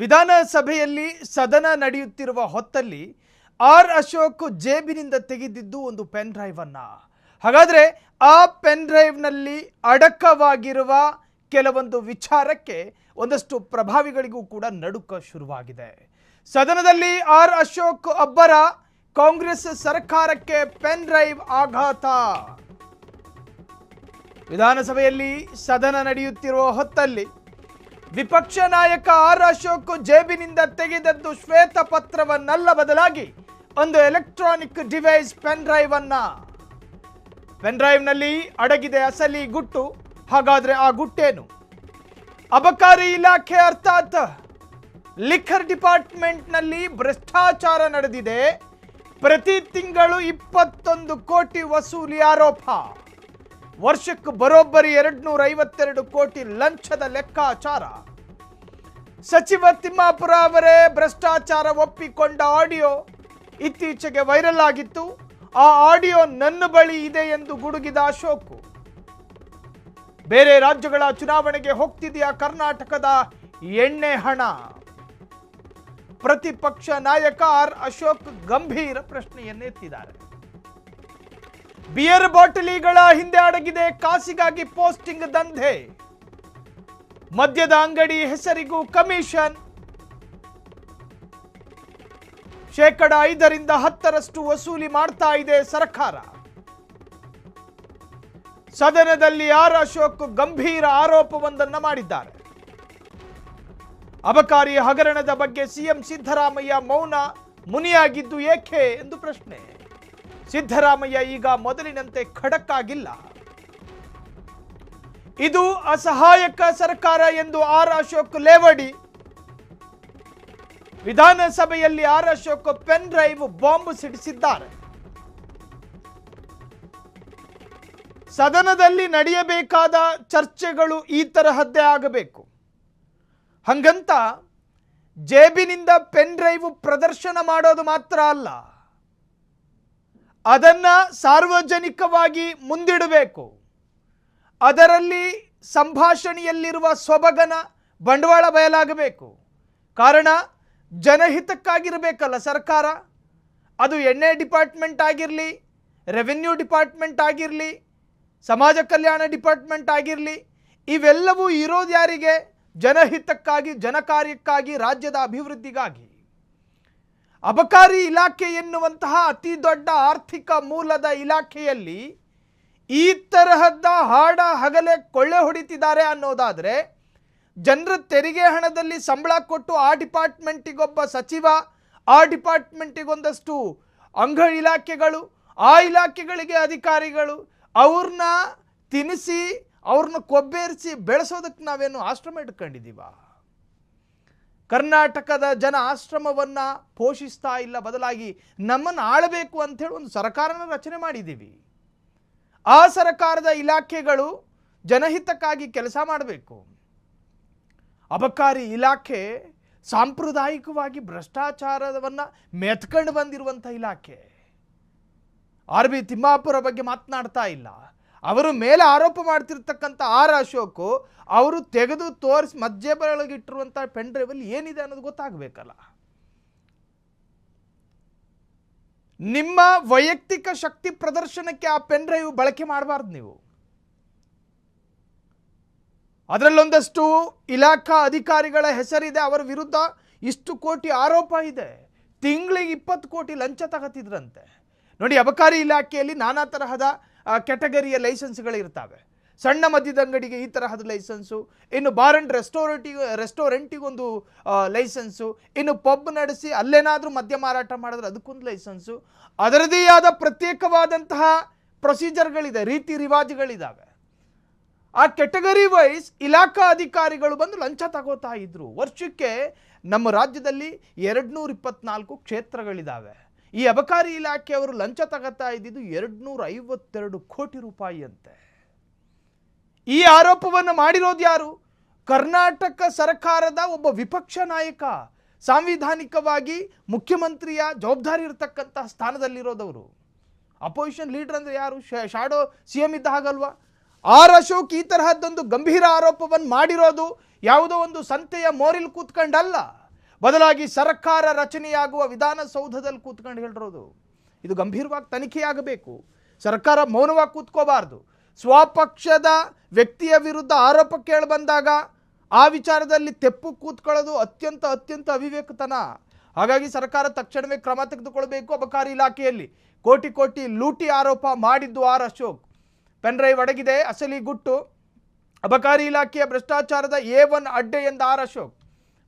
ವಿಧಾನಸಭೆಯಲ್ಲಿ ಸದನ ನಡೆಯುತ್ತಿರುವ ಹೊತ್ತಲ್ಲಿ ಆರ್ ಅಶೋಕ್ ಜೇಬಿನಿಂದ ತೆಗೆದಿದ್ದು ಒಂದು ಪೆನ್ ಡ್ರೈವ್ ಹಾಗಾದರೆ ಹಾಗಾದ್ರೆ ಆ ಪೆನ್ ಡ್ರೈವ್ನಲ್ಲಿ ಅಡಕವಾಗಿರುವ ಕೆಲವೊಂದು ವಿಚಾರಕ್ಕೆ ಒಂದಷ್ಟು ಪ್ರಭಾವಿಗಳಿಗೂ ಕೂಡ ನಡುಕ ಶುರುವಾಗಿದೆ. ಸದನದಲ್ಲಿ ಆರ್ ಅಶೋಕ್ ಅಬ್ಬರ ಕಾಂಗ್ರೆಸ್ ಸರ್ಕಾರಕ್ಕೆ ಪೆನ್ ಡ್ರೈವ್ ಆಘಾತ. ವಿಧಾನಸಭೆಯಲ್ಲಿ ಸದನ ನಡೆಯುತ್ತಿರುವ ಹೊತ್ತಲ್ಲಿ ವಿಪಕ್ಷ ನಾಯಕ ಆರ್ ಅಶೋಕ್ ಜೇಬಿನಿಂದ ತೆಗೆದದ್ದು ಶ್ವೇತ ಪತ್ರವನ್ನಲ್ಲ ಬದಲಾಗಿ ಒಂದು ಎಲೆಕ್ಟ್ರಾನಿಕ್ ಡಿವೈಸ್ ಪೆನ್ ಡ್ರೈವ್ ಅನ್ನ ಪೆನ್ ಡ್ರೈವ್ನಲ್ಲಿ ಅಡಗಿದೆ ಅಸಲಿ ಗುಟ್ಟು, ಹಾಗಾದ್ರೆ ಆ ಗುಟ್ಟೇನು? ಅಬಕಾರಿ ಇಲಾಖೆ ಅರ್ಥಾತ್ ಲಿಖರ್ ಡಿಪಾರ್ಟ್ಮೆಂಟ್ನಲ್ಲಿ ಭ್ರಷ್ಟಾಚಾರ ನಡೆದಿದೆ. ಪ್ರತಿ ತಿಂಗಳು ಇಪ್ಪತ್ತೊಂದು ಕೋಟಿ ವಸೂಲಿ ಆರೋಪ. ವರ್ಷಕ್ಕೆ ಬರೋಬ್ಬರಿ ಎರಡು ನೂರ ಐವತ್ತೆರಡು ಕೋಟಿ ಲಂಚದ ಲೆಕ್ಕಾಚಾರ. ಸಚಿವ ತಿಮ್ಮಾಪುರ ಅವರೇ ಭ್ರಷ್ಟಾಚಾರ ಒಪ್ಪಿಕೊಂಡ ಆಡಿಯೋ ಇತ್ತೀಚೆಗೆ ವೈರಲ್ ಆಗಿತ್ತು. ಆ ಆಡಿಯೋ ನನ್ನ ಬಳಿ ಇದೆ ಎಂದು ಗುಡುಗಿದ ಅಶೋಕ್. ಬೇರೆ ರಾಜ್ಯಗಳ ಚುನಾವಣೆಗೆ ಹೋಗ್ತಿದೆಯಾ ಕರ್ನಾಟಕದ ಎಣ್ಣೆ ಹಣ? ಪ್ರತಿಪಕ್ಷ ನಾಯಕ ಆರ್ ಅಶೋಕ್ ಗಂಭೀರ ಪ್ರಶ್ನೆಯನ್ನೆತ್ತಿದ್ದಾರೆ. ಬಿಯರ್ ಬಾಟಲಿಗಳ ಹಿಂದೆ ಅಡಗಿದೆ ಕಾಸಿಗಾಗಿ ಪೋಸ್ಟಿಂಗ್ ದಂಧೆ. ಮದ್ಯದ ಅಂಗಡಿ ಹೆಸರಿಗೂ ಕಮಿಷನ್. ಶೇಕಡ ಐದರಿಂದ ಹತ್ತರಷ್ಟು ವಸೂಲಿ ಮಾಡ್ತಾ ಇದೆ ಸರ್ಕಾರ. ಸದನದಲ್ಲಿ ಆರ್ ಅಶೋಕ್ ಗಂಭೀರ ಆರೋಪವೊಂದನ್ನು ಮಾಡಿದ್ದಾರೆ. ಅಬಕಾರಿ ಹಗರಣದ ಬಗ್ಗೆ ಸಿಎಂ ಸಿದ್ದರಾಮಯ್ಯ ಮೌನ, ಮುನಿಯಾಗಿದ್ದು ಏಕೆ ಎಂದು ಪ್ರಶ್ನೆ. ಸಿದ್ದರಾಮಯ್ಯ ಈಗ ಮೊದಲಿನಂತೆ ಖಡಕ್ ಆಗಿಲ್ಲ ಇದು ಅಸಹಾಯಕ ಸರ್ಕಾರ ಎಂದು ಆರ್ ಅಶೋಕ್ ಲೇವಡಿ. ವಿಧಾನಸಭೆಯಲ್ಲಿ R Ashok pen drive bomb ಸಿಡಿಸಿದ್ದಾರೆ. ಸದನದಲ್ಲಿ ನಡೆಯಬೇಕಾದ ಚರ್ಚೆಗಳು ಈ ತರಹದ್ದೇ ಆಗಬೇಕು. ಹಂಗಂತ ಜೇಬಿನಿಂದ ಪೆನ್ ಡ್ರೈವ್ ಪ್ರದರ್ಶನ ಮಾಡೋದು ಮಾತ್ರ ಅಲ್ಲ. ಅದನ್ನ ಸಾರ್ವಜನಿಕವಾಗಿ ಮುಂದಿಡಬೇಕು. ಅದರಲ್ಲಿ ಸಂಭಾಷಣೆಯಲ್ಲಿರುವ ಸೊಬಗನ ಬಂಡವಾಳ ಬಯಲಾಗಬೇಕು. ಕಾರಣ, ಜನಹಿತಕ್ಕಾಗಿರಬೇಕಲ್ಲ ಸರ್ಕಾರ. ಅದು ಎಣ್ಣೆ ಡಿಪಾರ್ಟ್ಮೆಂಟ್ ಆಗಿರಲಿ, ರೆವೆನ್ಯೂ ಡಿಪಾರ್ಟ್ಮೆಂಟ್ ಆಗಿರಲಿ, ಸಮಾಜ ಕಲ್ಯಾಣ ಡಿಪಾರ್ಟ್ಮೆಂಟ್ ಆಗಿರಲಿ, ಇವೆಲ್ಲವೂ ಇರೋದು ಯಾರಿಗೆ ಜನಹಿತಕ್ಕಾಗಿ, ಜನಕಾರ್ಯಕ್ಕಾಗಿ, ರಾಜ್ಯದ ಅಭಿವೃದ್ಧಿಗಾಗಿ. ಅಬಕಾರಿ ಇಲಾಖೆ ಎನ್ನುವಂತಹ ಅತಿ ದೊಡ್ಡ ಆರ್ಥಿಕ ಮೂಲದ ಇಲಾಖೆಯಲ್ಲಿ ಈ ತರಹದ ಹಾಡ ಹಗಲೆ ಕೊಳ್ಳೆ ಹೊಡಿತಿದ್ದಾರೆ ಅನ್ನೋದಾದರೆ ಜನರ ತೆರಿಗೆ ಹಣದಲ್ಲಿ ಸಂಬಳ ಕೊಟ್ಟು ಆ ಡಿಪಾರ್ಟ್ಮೆಂಟಿಗೊಬ್ಬ ಸಚಿವ, ಆ ಡಿಪಾರ್ಟ್ಮೆಂಟಿಗೊಂದಷ್ಟು ಅಂಗ ಇಲಾಖೆಗಳು, ಆ ಇಲಾಖೆಗಳಿಗೆ ಅಧಿಕಾರಿಗಳು ಅವ್ರನ್ನ ತಿನ್ನಿಸಿ ಅವ್ರನ್ನ ಕೊಬ್ಬೇರಿಸಿ ಬೆಳೆಸೋದಕ್ಕೆ ನಾವೇನು ಆಶ್ರಮ ಇಟ್ಕೊಂಡಿದ್ದೀವ? ಕರ್ನಾಟಕದ ಜನ ಆಶ್ರಮವನ್ನ ಪೋಷಿಸ್ತಾ ಇಲ್ಲ, ಬದಲಾಗಿ ನಮ್ಮನ್ನು ಆಳಬೇಕು ಅಂತೇಳಿ ಒಂದು ಸರ್ಕಾರನ ರಚನೆ ಮಾಡಿದ್ದೀವಿ. ಆ ಸರ್ಕಾರದ ಇಲಾಖೆಗಳು ಜನಹಿತಕ್ಕಾಗಿ ಕೆಲಸ ಮಾಡಬೇಕು. ಅಬಕಾರಿ ಇಲಾಖೆ ಸಾಂಪ್ರದಾಯಿಕವಾಗಿ ಭ್ರಷ್ಟಾಚಾರವನ್ನು ಮೆತ್ಕೊಂಡು ಬಂದಿರುವಂಥ ಇಲಾಖೆ. ಆರ್ ಬಿ ತಿಮ್ಮಾಪುರ ಬಗ್ಗೆ ಮಾತನಾಡ್ತಾ ಇಲ್ಲ. ಅವರು ಮೇಲೆ ಆರೋಪ ಮಾಡ್ತಿರ್ತಕ್ಕಂಥ ಆರ್ ಅಶೋಕು, ಅವರು ತೆಗೆದು ತೋರಿಸಿ ಮಧ್ಯ ಬರಳಗಿಟ್ಟಿರುವಂಥ ಪೆನ್ ಡ್ರೈವಲ್ಲಿ ಏನಿದೆ ಅನ್ನೋದು ಗೊತ್ತಾಗಬೇಕಲ್ಲ. ನಿಮ್ಮ ವೈಯಕ್ತಿಕ ಶಕ್ತಿ ಪ್ರದರ್ಶನಕ್ಕೆ ಆ ಪೆನ್ ಡ್ರೈವ್ ಬಳಕೆ ಮಾಡಬಾರ್ದು ನೀವು. ಅದರಲ್ಲೊಂದಷ್ಟು ಇಲಾಖಾ ಅಧಿಕಾರಿಗಳ ಹೆಸರಿದೆ, ಅವರ ವಿರುದ್ಧ ಇಷ್ಟು ಕೋಟಿ ಆರೋಪ ಇದೆ. ತಿಂಗಳಿಗೆ ಇಪ್ಪತ್ತು ಕೋಟಿ ಲಂಚ ತಗತಿದ್ರಂತೆ. ನೋಡಿ, ಅಬಕಾರಿ ಇಲಾಖೆಯಲ್ಲಿ ನಾನಾ ತರಹದ ಕೆಟಗರಿಯ ಲೈಸೆನ್ಸ್ಗಳಿರ್ತವೆ. ಸಣ್ಣ ಮದ್ಯದ ಅಂಗಡಿಗೆ ಈ ತರಹದ ಲೈಸೆನ್ಸು, ಇನ್ನು ಬಾರ್ ಅಂಡ್ ರೆಸ್ಟೋರೆಂಟಿಗೆ, ರೆಸ್ಟೋರೆಂಟಿಗೊಂದು ಲೈಸೆನ್ಸು, ಇನ್ನು ಪಬ್ ನಡೆಸಿ ಅಲ್ಲೇನಾದರೂ ಮದ್ಯ ಮಾರಾಟ ಮಾಡಿದ್ರೆ ಅದಕ್ಕೊಂದು ಲೈಸೆನ್ಸು. ಅದರದೇ ಆದ ಪ್ರತ್ಯೇಕವಾದಂತಹ ಪ್ರೊಸೀಜರ್ಗಳಿದೆ, ರೀತಿ ರಿವಾಜುಗಳಿದ್ದಾವೆ ಆ ಕೆಟಗರಿ ವೈಸ್ ಇಲಾಖಾ ಅಧಿಕಾರಿಗಳು ಬಂದು ಲಂಚ ತಗೋತಾ ಇದ್ರು. ವರ್ಷಕ್ಕೆ ನಮ್ಮ ರಾಜ್ಯದಲ್ಲಿ ಎರಡು ನೂರ ಇಪ್ಪತ್ನಾಲ್ಕು ಕ್ಷೇತ್ರಗಳಿದ್ದಾವೆ ಈ ಅಬಕಾರಿ ಇಲಾಖೆಯವರು ಲಂಚ ತಗತಾ ಇದ್ದಿದ್ದು ಎರಡು ನೂರ ಐವತ್ತೆರಡು ಕೋಟಿ ರೂಪಾಯಿ ಅಂತೆ ಈ ಆರೋಪವನ್ನು ಮಾಡಿರೋದು ಯಾರು? ಕರ್ನಾಟಕ ಸರ್ಕಾರದ ಒಬ್ಬ ವಿಪಕ್ಷ ನಾಯಕ. ಸಾಂವಿಧಾನಿಕವಾಗಿ ಮುಖ್ಯಮಂತ್ರಿಯ ಜವಾಬ್ದಾರಿ ಇರತಕ್ಕಂತಹ ಸ್ಥಾನದಲ್ಲಿರೋದವರು. ಅಪೋಸಿಷನ್ ಲೀಡರ್ ಅಂದರೆ ಯಾರು? ಶಾಡೋ ಸಿ ಎಂ ಇದ್ದ ಹಾಗಲ್ವಾ? ಆರ್ ಅಶೋಕ್ ಈ ತರಹದ್ದೊಂದು ಗಂಭೀರ ಆರೋಪವನ್ನು ಮಾಡಿರೋದು ಯಾವುದೋ ಒಂದು ಸಂತೆಯ ಮೋರಿಲ್ ಕೂತ್ಕೊಂಡಲ್ಲ. ಬದಲಾಗಿ ಸರ್ಕಾರ ರಚನೆಯಾಗುವ ವಿಧಾನಸೌಧದಲ್ಲಿ ಕೂತ್ಕೊಂಡು ಹೇಳಿರೋದು. ಇದು ಗಂಭೀರವಾಗಿ ತನಿಖೆಯಾಗಬೇಕು. ಸರ್ಕಾರ ಮೌನವಾಗಿ ಕೂತ್ಕೋಬಾರ್ದು. ಸ್ವಪಕ್ಷದ ವ್ಯಕ್ತಿಯ ವಿರುದ್ಧ ಆರೋಪ ಕೇಳಿ ಬಂದಾಗ ಆ ವಿಚಾರದಲ್ಲಿ ತೆಪ್ಪು ಕೂತ್ಕೊಳ್ಳೋದು ಅತ್ಯಂತ ಅತ್ಯಂತ ಅವಿವೇಕತನ. ಹಾಗಾಗಿ ಸರ್ಕಾರ ತಕ್ಷಣವೇ ಕ್ರಮ ತೆಗೆದುಕೊಳ್ಬೇಕು ಅಬಕಾರಿ ಇಲಾಖೆಯಲ್ಲಿ. ಕೋಟಿ ಕೋಟಿ ಲೂಟಿ ಆರೋಪ ಮಾಡಿದ್ದು ಆರ್ ಅಶೋಕ್. ಪೆನ್ಡ್ರೈವ್ ಅಡಗಿದೆ, ಅಸಲಿ ಗುಟ್ಟು. ಅಬಕಾರಿ ಇಲಾಖೆಯ ಭ್ರಷ್ಟಾಚಾರದ ಎ ಒನ್ ಅಡ್ಡೆ ಎಂದ ಆರ್ ಅಶೋಕ್.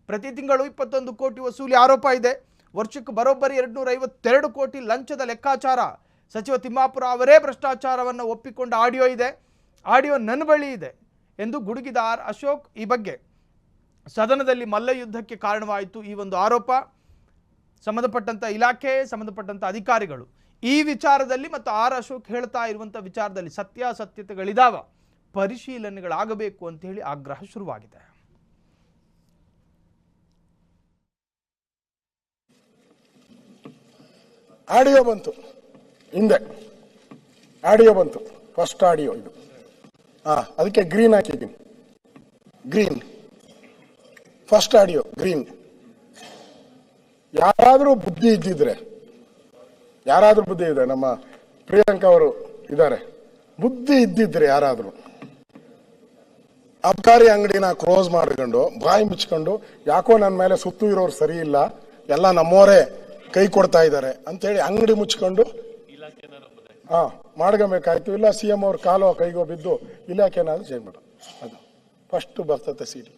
ಪ್ರತಿ ತಿಂಗಳು ಇಪ್ಪತ್ತೊಂದು ಕೋಟಿ ವಸೂಲಿ ಆರೋಪ ಇದೆ. ವರ್ಷಕ್ಕೆ ಬರೋಬ್ಬರಿ ಎರಡುನೂರ ಐವತ್ತೆರಡು ಕೋಟಿ ಲಂಚದ ಲೆಕ್ಕಾಚಾರ. ಸಚಿವ ತಿಮ್ಮಾಪುರ ಅವರೇ ಭ್ರಷ್ಟಾಚಾರವನ್ನು ಒಪ್ಪಿಕೊಂಡ ಆಡಿಯೋ ಇದೆ. ಆಡಿಯೋ ನನ್ನ ಬಳಿ ಇದೆ ಎಂದು ಗುಡುಗಿದ ಆರ್ ಅಶೋಕ್ ಈ ಬಗ್ಗೆ. ಸದನದಲ್ಲಿ ಮಲ್ಲ ಯುದ್ಧಕ್ಕೆ ಕಾರಣವಾಯಿತು ಈ ಒಂದು ಆರೋಪ. ಸಂಬಂಧಪಟ್ಟಂಥ ಇಲಾಖೆ ಸಂಬಂಧಪಟ್ಟಂಥ ಅಧಿಕಾರಿಗಳು ಈ ವಿಚಾರದಲ್ಲಿ ಮತ್ತು ಆರ್ ಅಶೋಕ್ ಹೇಳ್ತಾ ಇರುವಂಥ ವಿಚಾರದಲ್ಲಿ ಸತ್ಯಾಸತ್ಯತೆಗಳಿದಾವ. ಪರಿಶೀಲನೆಗಳಾಗಬೇಕು ಅಂತ ಹೇಳಿ ಆಗ್ರಹ ಶುರುವಾಗಿದೆ. ಆಡಿಯೋ ಬಂತು. ಹಿಂದೆ. ಆಡಿಯೋ ಬಂತು. ಫಸ್ಟ್ ಆಡಿಯೋ ಇದು. ಹಾ ಅದಕ್ಕೆ ಗ್ರೀನ್ ಹಾಕಿದ್ದೀನಿ. ಗ್ರೀನ್. First audio, green. ಯಾರಾದರೂ ಬುದ್ಧಿ ಇದ್ದಿದ್ರೆ, ಯಾರಾದರೂ ಬುದ್ಧಿ ಇದೆ ನಮ್ಮ ಪ್ರಿಯಾಂಕಾ ಅವರು ಇದ್ದಾರೆ. ಬುದ್ಧಿ ಇದ್ದಿದ್ರೆ ಯಾರಾದರೂ, ಅಬ್ಕಾರಿ ಅಂಗಡಿನ ಕ್ಲೋಸ್ ಮಾಡ್ಕೊಂಡು, ಬಾಯಿ ಮುಚ್ಕೊಂಡು, ಯಾಕೋ ನನ್ನ ಮೇಲೆ ಸುತ್ತು ಇರೋರು ಸರಿ ಇಲ್ಲ, ಎಲ್ಲ ನಮ್ಮವರೇ ಕೈ ಕೊಡ್ತಾ ಇದ್ದಾರೆ ಅಂತೇಳಿ ಅಂಗಡಿ ಮುಚ್ಕೊಂಡು ಹಾ, ಮಾಡ್ಕೊಬೇಕಾಯ್ತು. ಇಲ್ಲ ಸಿ ಎಂ ಅವ್ರ ಕಾಲೋ ಕೈಗೋ ಬಿದ್ದು ಇಲಾಖೆನಾದ್ರು ಚೇಂಜ್ ಮಾಡು. ಅದು. ಫಸ್ಟ್ ಬರ್ತದೆ ಸೀಡಿ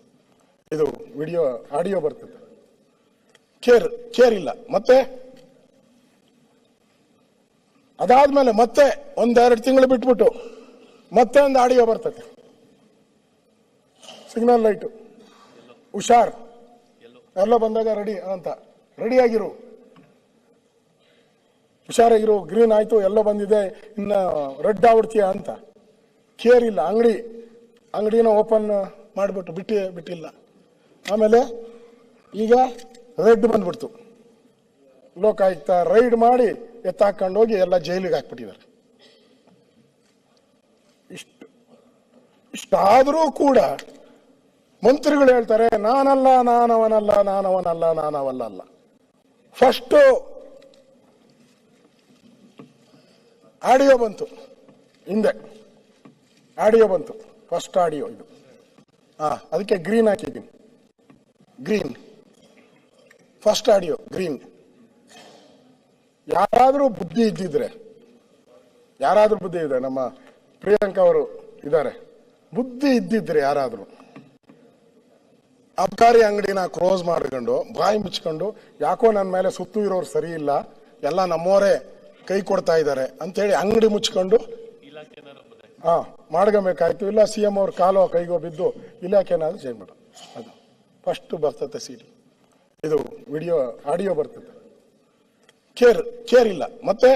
ಇದು ವಿಡಿಯೋ ಆಡಿಯೋ ಬರ್ತದೆ ಕೇರ್ ಕೇರ್ ಇಲ್ಲ. ಮತ್ತೆ? ಅದಾದ್ಮೇಲೆ ಮತ್ತೆ ಒಂದೆರಡು ತಿಂಗಳು ಬಿಟ್ಬಿಟ್ಟು ಮತ್ತೆ ಒಂದು ಆಡಿಯೋ ಬರ್ತದೆ ಸಿಗ್ನಲ್ ಲೈಟು ಹುಷಾರ್. ಎಲ್ಲ ಬಂದಾಗ ರೆಡಿ ಅಂತ. ರೆಡಿ ಆಗಿರು. ಹುಷಾರಾಗಿರು ಗ್ರೀನ್ ಆಯ್ತು, ಎಲ್ಲೋ ಬಂದಿದೆ, ಇನ್ನ ರೆಡ್ ಆಗ್ಬಿಡ್ತೀಯ ಅಂತ. ಕೇರ್ ಇಲ್ಲ, ಅಂಗಡಿ, ಅಂಗಡಿನ ಓಪನ್ ಮಾಡಿಬಿಟ್ಟು ಬಿಟ್ಟಿ, ಬಿಟ್ಟಿಲ್ಲ. ಆಮೇಲೆ ಈಗ ರೆಡ್ ಬಂದ್ಬಿಡ್ತು. ಲೋಕಾಯುಕ್ತ ರೈಡ್ ಮಾಡಿ ಎತ್ತಾಕೊಂಡು ಹೋಗಿ ಎಲ್ಲ ಜೈಲಿಗೆ ಹಾಕ್ಬಿಟ್ಟಿದ್ದಾರೆ. ಇಷ್ಟು, ಇಷ್ಟಾದರೂ ಕೂಡ ಮಂತ್ರಿಗಳು ಹೇಳ್ತಾರೆ, ನಾನಲ್ಲ, ನಾನವನಲ್ಲ ನಾನವನಲ್ಲ ನಾನವಲ್ಲ ಫಸ್ಟು ಆಡಿಯೋ ಬಂತು, ಹಿಂದೆ. ಆಡಿಯೋ ಬಂತು ಫಸ್ಟ್ ಆಡಿಯೋ ಇದು. ಹಾ ಅದಕ್ಕೆ ಗ್ರೀನ್ ಹಾಕಿದ್ದೀನಿ. ಗ್ರೀನ್ ಫಸ್ಟ್ ಆಡಿಯೋ ಗ್ರೀನ್ ಯಾರಾದರೂ ಬುದ್ಧಿ ಇದ್ದಿದ್ರೆ, ಯಾರಾದರೂ ಬುದ್ಧಿ ಇದೆ ನಮ್ಮ ಪ್ರಿಯಾಂಕಾ ಅವರು ಇದ್ದಾರೆ. ಬುದ್ಧಿ ಇದ್ದಿದ್ರೆ ಯಾರಾದರೂ, ಅಬ್ಕಾರಿ ಅಂಗಡಿನ ಕ್ಲೋಸ್ ಮಾಡ್ಕೊಂಡು, ಬಾಯಿ ಮುಚ್ಕೊಂಡು, ಯಾಕೋ ನನ್ನ ಮೇಲೆ ಸುತ್ತು ಇರೋರು ಸರಿ ಇಲ್ಲ, ಎಲ್ಲ ನಮ್ಮವರೇ ಕೈ ಕೊಡ್ತಾ ಇದ್ದಾರೆ ಅಂತೇಳಿ ಅಂಗಡಿ ಮುಚ್ಕೊಂಡು ಹಾ ಮಾಡ್ಕೊಬೇಕಾಯ್ತು. ಇಲ್ಲ ಸಿ ಎಂ ಅವ್ರ ಕಾಲೋ ಕೈಗೋ ಬಿದ್ದು ಇಲಾಖೆನಾದ್ರು ಚೇಂಜ್ ಮಾಡ. ಅದು. ಫಸ್ಟ್ ಬರ್ತದೆ ಸೀಡಿ ಇದು ವಿಡಿಯೋ ಆಡಿಯೋ ಬರ್ತದೆ ಕೇರ್ ಕೇರ್ ಇಲ್ಲ. ಮತ್ತೆ?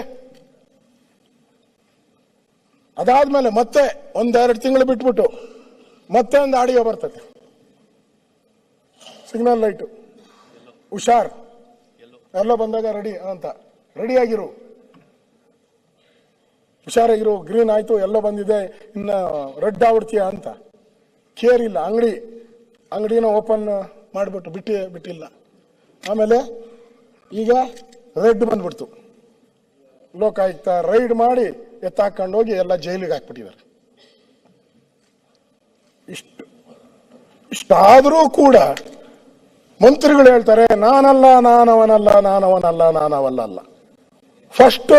ಅದಾದ್ಮೇಲೆ ಮತ್ತೆ ಒಂದೆರಡು ತಿಂಗಳು ಬಿಟ್ಬಿಟ್ಟು ಮತ್ತೆ ಒಂದು ಆಡಿಯೋ ಬರ್ತದೆ ಸಿಗ್ನಲ್ ಲೈಟು ಹುಷಾರ್. ಎಲ್ಲೋ ಬಂದಾಗ ರೆಡಿ ಅಂತ. ರೆಡಿ ಆಗಿರು. ಹುಷಾರಾಗಿರು ಗ್ರೀನ್ ಆಯ್ತು, ಎಲ್ಲ ಬಂದಿದೆ, ಇನ್ನ ರೆಡ್ ಆಗ್ಬಿಡ್ತೀಯ ಅಂತ. ಕೇರ್ ಇಲ್ಲ ಅಂಗಡಿ, ಅಂಗಡಿನ ಓಪನ್ ಮಾಡಿಬಿಟ್ಟು, ಬಿಟ್ಟಿ, ಬಿಟ್ಟಿಲ್ಲ. ಆಮೇಲೆ ಈಗ ರೆಡ್ ಬಂದ್ಬಿಡ್ತು. ಲೋಕಾಯುಕ್ತ ರೈಡ್ ಮಾಡಿ ಎತ್ತಾಕೊಂಡು ಹೋಗಿ ಎಲ್ಲ ಜೈಲಿಗೆ ಹಾಕ್ಬಿಟ್ಟಿದ್ದಾರೆ. ಇಷ್ಟು, ಇಷ್ಟಾದರೂ ಕೂಡ ಮಂತ್ರಿಗಳು ಹೇಳ್ತಾರೆ, ನಾನಲ್ಲ, ನಾನವನಲ್ಲ ನಾನವನಲ್ಲ ನಾನವಲ್ಲ ಫಸ್ಟು